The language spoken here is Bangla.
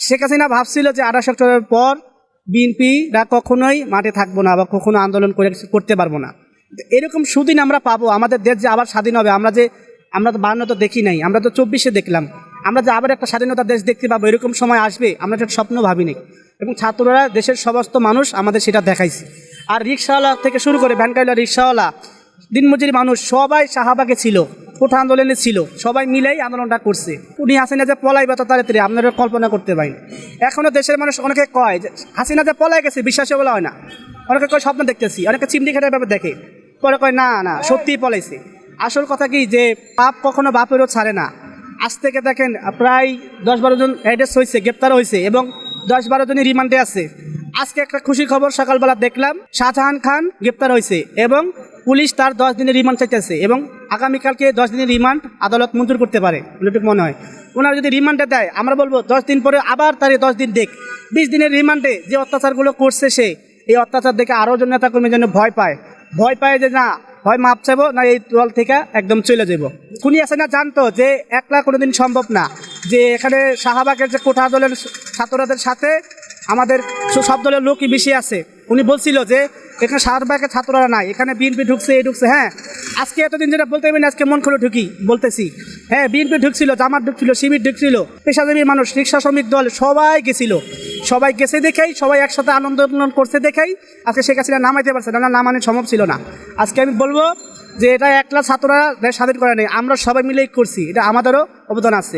শেখ হাসিনা ভাবছিল যে আঠাশ অক্টোবরের পর বিএনপিরা কখনোই মাঠে থাকব না বা কখনো আন্দোলন করে করতে পারব না। এরকম সুদিন আমরা পাবো। আমাদের দেশ যে আবার স্বাধীন হবে, আমরা যে, আমরা তো বান্ন তো দেখি নাই, আমরা তো চব্বিশে দেখলাম। আমরা যে আবার একটা স্বাধীনতা দেশ দেখতে পাবো, এরকম সময় আসবে, আমরা একটা স্বপ্ন ভাবিনি এবং ছাত্ররা, দেশের সমস্ত মানুষ আমাদের সেটা দেখাইছে। আর রিক্সাওয়ালা থেকে শুরু করে ভ্যানকাইলা রিক্সাওয়ালা, দিনমজুরি মানুষ সবাই শাহবাগে ছিল। কোঠা আন্দোলনে ছিল। সবাই মিলেই আন্দোলনটা করছে। উনি হাসিনা যে পলাই বা তাড়াতাড়ি আপনারা কল্পনা করতে পারেন। এখনও দেশের মানুষ অনেকে কয় যে, হাসিনা যে পলাই গেছে বিশ্বাসে বলা হয় না। অনেকে কয়, স্বপ্ন দেখতেছি। অনেকে চিমনি খাটার ব্যাপারে দেখে। পরে কয়, না না, সত্যিই পলাইছে। আসল কথা কি যে বাপ কখনো বাপেরও ছাড়ে না। আজ থেকে দেখেন, প্রায় দশ বারো জন অ্যাড্রেস হয়েছে গ্রেপ্তার হয়েছে এবং দশ বারো জনই রিমান্ডে আছে। আজকে একটা খুশির খবর, সকালবেলা দেখলাম, শাহজাহান খান গ্রেপ্তার হয়েছে এবং পুলিশ তার দশ দিনের রিমান্ড চাইতেছে এবং আগামীকালকে দশ দিনের রিমান্ড আদালত মঞ্জুর করতে পারে যেটুকু মনে হয়। ওনারা যদি রিমান্ডে দেয়, আমরা বলব দশ দিন পরে আবার তার দশ দিন দেখ। বিশ দিনের রিমান্ডে যে অত্যাচারগুলো করছে সে, এই অত্যাচার দেখে আরও জন নেতাকর্মী যেন ভয় পায়। ভয় পায় যে না হয় মাপ চাইব, না এই দল থেকে একদম চলে যাব খুনি আছে না জানতো যে একলা কোনোদিন সম্ভব না, যে এখানে শাহবাগের যে কোঠা দলের ছাত্রদের সাথে আমাদের সব দলের লোকই বেশি আছে। উনি বলছিল যে এখানে শাহবাগের ছাত্ররা নাই, এখানে বিএনপি ঢুকছে, এই ঢুকছে হ্যাঁ। আজকে এতদিন যেটা বলতে পারি আজকে মন খুলে ঢুকি, বলতেছি। হ্যাঁ বিএনপি ঢুকছিল, জামাত ঢুকছিল, শিবির ঢুকছিল, পেশাজীবী মানুষ, রিক্সা শ্রমিক দল, সবাই গেছিল। সবাই গেছে দেখেই, সবাই একসাথে আনন্দ উন্নয়ন করছে দেখেই, আজকে শেখ হাসিনা নামাইতে পারছে না নামানো সম্ভব ছিল না। আজকে আমি বলব যে এটা একলা ছাত্ররা স্বাধীন করে নেই, আমরা সবাই মিলেই করছি, এটা আমাদেরও অবদান আছে।